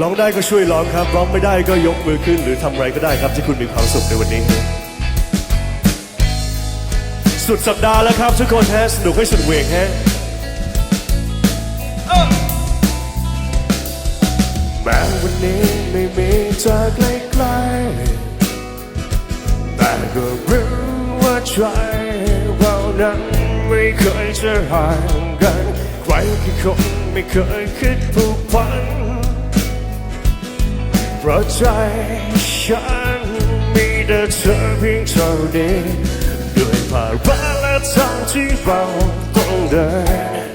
ร้องได้ก็ช่วยร้องครับ ร้องไม่ได้ก็ยกมือขึ้น หรือทำอะไรก็ได้ครับที่คุณมีความสุขในวันนี้ สุดสัปดาห์แล้วครับทุกคนฮะสนุกให้สุดเวงฮะแม้วันนี้ไม่มีเธอใกล้ๆแต่ก็รู้ว่าใจเรานั้นไม่เคยจะห่างกันใครกี่คนไม่เคยคิดผูกพัน เพราะใจฉันมีแต่เธอเพียงเท่านี้ด้วยภาระและทางที่เราต้องเดิน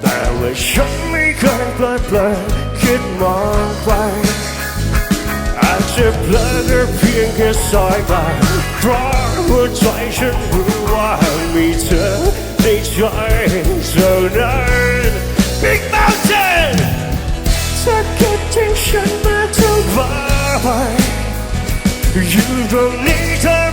แต่ว่าฉันไม่เคยเพลิดเพลินคิดมองไปอาจจะเพลินเพียงแค่สายตาเพราะหัวใจฉันรู้ว่ามีเธอในใจเท่านั้น Big Mountain ร่อยู่ตร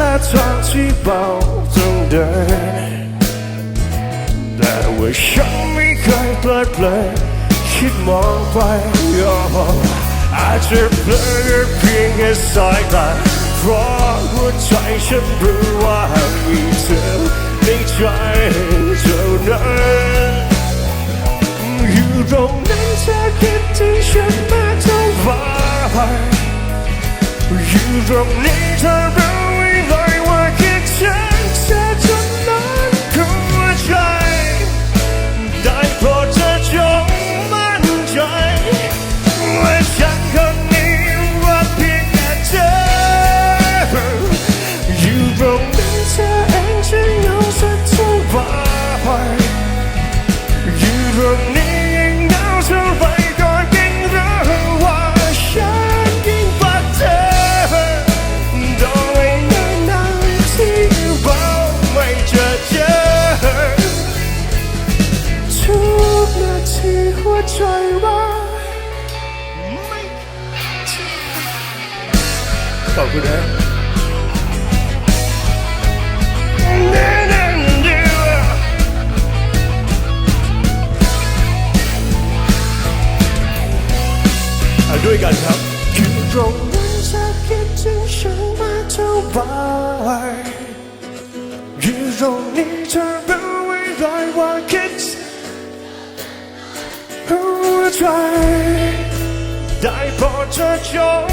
ละทางที่เราต้องเดินแต่ว่าฉันไม่เคยเพลิดเพลินคิดมองไปอาจจะเพลิน เพราะหัวใจฉันรู้ว่ามีเธอในใจเท่านั้นอยู่ตรงนั้นเธอคิดถึงฉันมากเท่าไหร่อยู่ตรงนี้เธอรู้ ขอบคุณนะด้วยกันครับอยู่ตรงนั้นจะคิดถึงฉันมาเท่าไรอยู่ตรงนี้เธอรู้ไว้เลยว่าคิดหัวใจได้โปรดเธอจง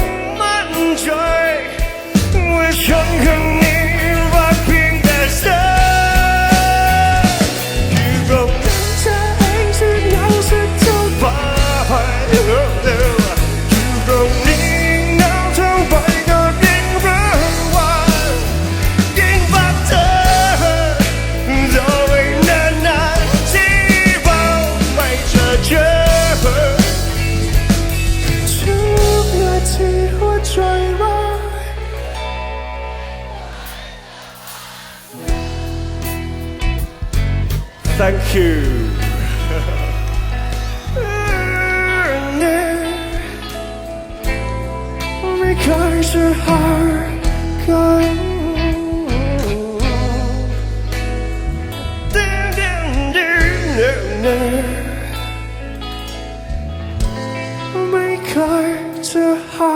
Thank you ไม่เคยจะห่